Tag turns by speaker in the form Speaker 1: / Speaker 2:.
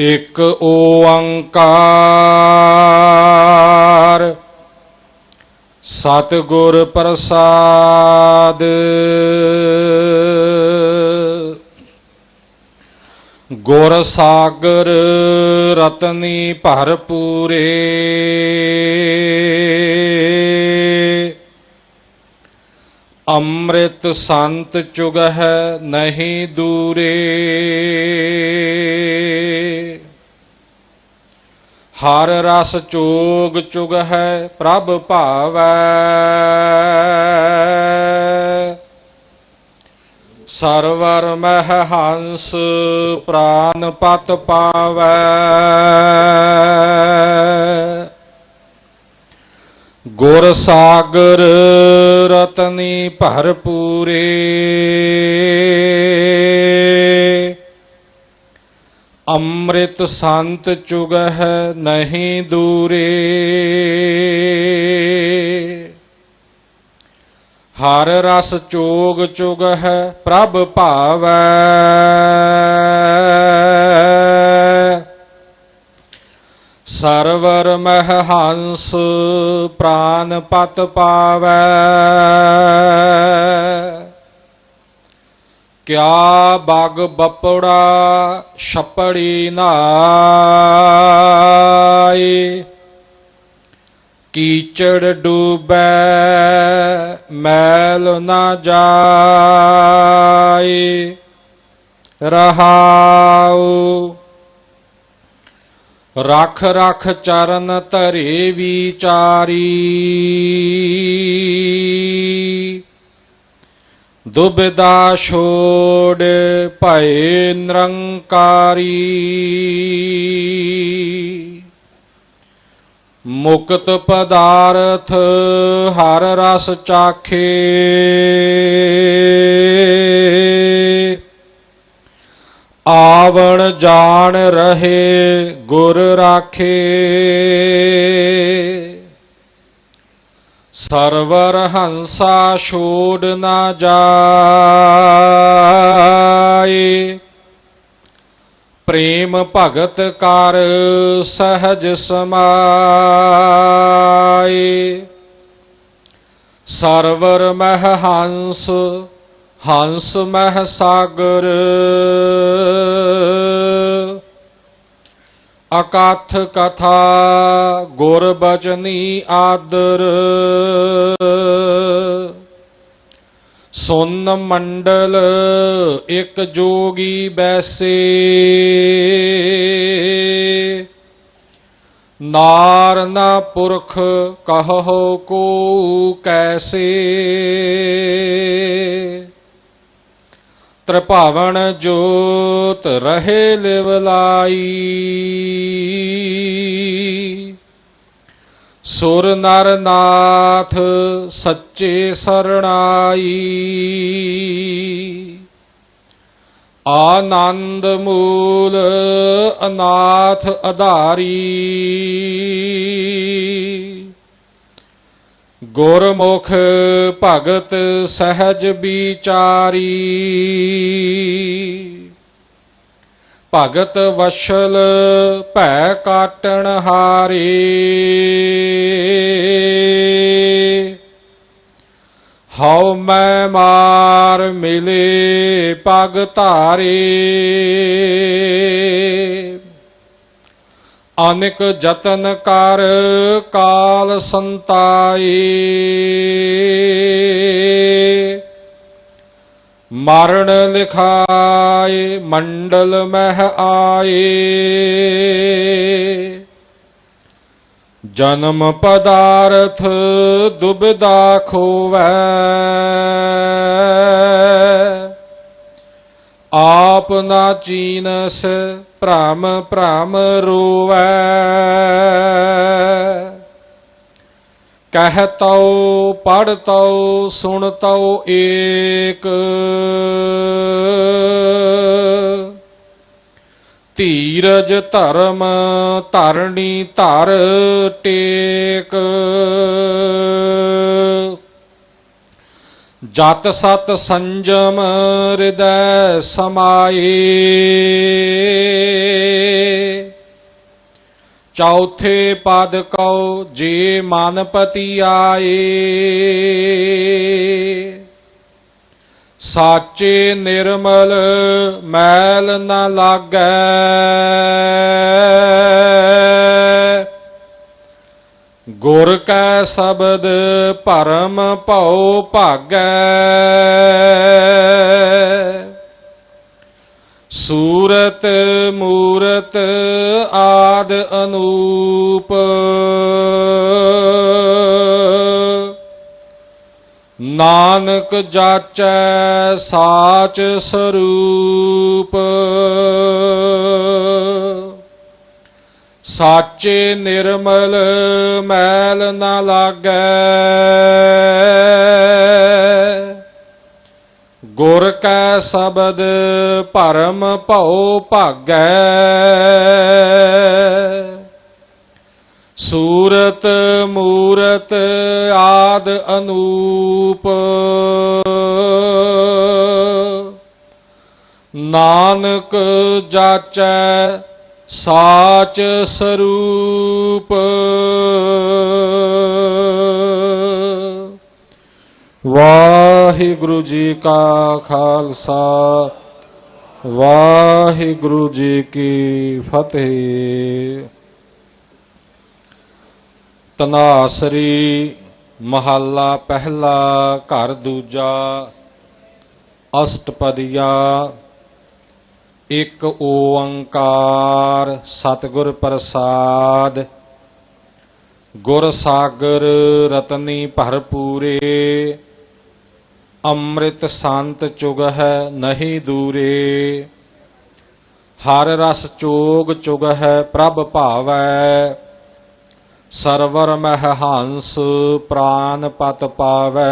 Speaker 1: ਇਕ ਓੰਕਾਰ। ਸਤਿਗੁਰ ਪ੍ਰਸਾਦ। ਗੁਰ ਸਾਗਰ ਰਤਨੀ ਭਰਪੂਰੇ। ਅੰਮ੍ਰਿਤ ਸੰਤ ਚੁਗਹ ਨਹੀਂ ਦੂਰੇ। ਹਰ ਰਸ ਚੋਗ ਚੁਗ ਹੈ ਪ੍ਰਭ ਭਾਵੈ। ਸਰਵਰ ਮਹਿ ਹੰਸ ਪ੍ਰਾਨ ਪਤ ਪਾਵੈ। ਗੁਰ ਸਾਗਰ ਰਤਨੀ ਭਰਪੂਰੇ। ਅੰਮ੍ਰਿਤ ਸੰਤ ਚੁਗਹਿ ਨਹੀਂ ਦੂਰੇ। ਹਰ ਰਸ ਚੋਗ ਚੁਗਹਿ ਪ੍ਰਭ ਭਾਵੈ। ਸਰਵਰ ਮਹਿ ਹੰਸ ਪ੍ਰਾਨ ਪਤ ਪਾਵੈ। ਕਿਆ ਬਗ ਬਪੜਾ ਛਪੜੀ ਨਾਈ। ਕੀਚੜ ਡੂਬੈ ਮੈਲ ਨਾ ਜਾਏ ਰਹਾਉ। ਰਖ ਰਖ ਚਰਨ ਧਰੇ ਵਿਚਾਰੀ। ਦੁਬਿਦਾ ਛੋੜ ਭਏ ਨਿਰੰਕਾਰੀ। ਮੁਕਤ ਪਦਾਰਥ ਹਰ ਰਸ ਚਾਖੇ। ਆਵਣ ਜਾਣ ਰਹੇ ਗੁਰ ਰਾਖੇ। ਸਰਵਰ ਹੰਸਾ ਛੋੜ ਨਾ ਜਾਏ। ਪ੍ਰੇਮ ਭਗਤ ਕਰ ਸਹਜ ਸਮਾਏ। ਸਰਵਰ ਮਹਿ ਹੰਸ ਹੰਸ ਮਹਿ ਸਾਗਰ। ਅਕਥ ਕਥਾ ਗੁਰ ਬਚਨੀ ਆਦਰ। ਸੁਨ ਮੰਡਲ ਇੱਕ ਜੋਗੀ ਬੈਸੇ। ਨਾਰ ਨਾ ਪੁਰਖ ਕਹੋ ਕੋ ਕੈਸੇ। ਤ੍ਰਿਭਾਵਨ ਜੋਤ ਰਹੇ ਲਿਵਲਾਈ ਸੁਰ ਨਰ ਨਾਥ ਸੱਚੇ ਸਰਣਾਈ। ਆਨੰਦ ਮੂਲ ਅਨਾਥ ਅਧਾਰੀ। ਗੁਰਮੁਖ ਭਗਤ ਸਹਿਜ ਵਿਚਾਰੀ। ਭਗਤ ਵਸ਼ਲ ਭੈ ਕਾਟਣ ਹਾਰੇ। ਹਉ ਮੈਂ ਮਾਰ ਮਿਲੇ ਪਗ ਧਾਰੇ। ਅਨਿਕ ਜਤਨ ਕਰ ਕਾਲ ਸੰਤਾਈ। ਮਰਨ ਲਿਖਾਏ ਮੰਡਲ ਮਹਿ ਆਏ ਜਨਮ ਪਦਾਰਥ ਦੁਬਿਦਾ ਖੋਵੈ। ਆਪ ਨਾ ਚੀਨਸ ਭ੍ਰਮ ਭ੍ਰਮ ਰੋਵੈ। ਕਹਤਉ ਸੁਣ ਸੁਣਤਉ ਏਕ। ਧੀਰਜ ਧਰਮ ਧਰਣੀ ਧਰ ਟੇਕ। ਜਤ ਸਤ ਸੰਜਮ ਹਿਰਦੈ ਸਮਾਏ ਚੌਥੇ ਪਦ ਕਉ ਜੇ ਮਨਪਤੀ ਆਏ ਸਾਚੇ ਨਿਰਮਲ ਮੈਲ ਨਾ ਲਾਗੈ। ਗੁਰ ਕੈ ਸ਼ਬਦ ਭਰਮ ਭਉ ਭਾਗੈ। ਸੂਰਤ ਮੂਰਤ ਆਦ ਅਨੂਪ। ਨਾਨਕ ਜਾਚੈ ਸਾਚ ਸਰੂਪ। ਸਾਚੇ ਨਿਰਮਲ ਮੈਲ ਨਾ ਲਾਗੈ। ਗੁਰ ਕੈ ਸ਼ਬਦ ਭਰਮ ਭਉ ਭਾਗੈ। ਸੂਰਤ, ਮੂਰਤ ਆਦ ਅਨੂਪ। ਨਾਨਕ ਜਾਚੈ ਸਾਚ ਸਰੂਪ। ਵਾਹਿਗੁਰੂ ਜੀ ਕਾ ਖਾਲਸਾ, ਵਾਹਿਗੁਰੂ ਜੀ ਕੀ ਫਤਿਹ। ਤਨਾਸਰੀ ਮਹੱਲਾ ਪਹਿਲਾ ਘਰ ਦੂਜਾ, ਅਸ਼ਟਪਦੀਆ ਇਕ ਓੰਕਾਰ ਸਤਿਗੁਰ ਪ੍ਰਸਾਦ, ਗੁਰ ਸਾਗਰ ਰਤਨੀ ਭਰਪੂਰੇ, ਅੰਮ੍ਰਿਤ ਸੰਤ ਚੁਗ ਹੈ ਨਹੀਂ ਦੂਰੇ, ਹਰ ਰਸ ਚੋਗ ਚੁਗ ਹੈ ਪ੍ਰਭ ਭਾਵੈ, ਸਰਵਰ ਮਹਿ ਹੰਸ ਪ੍ਰਾਨ ਪਤ ਪਾਵੈ।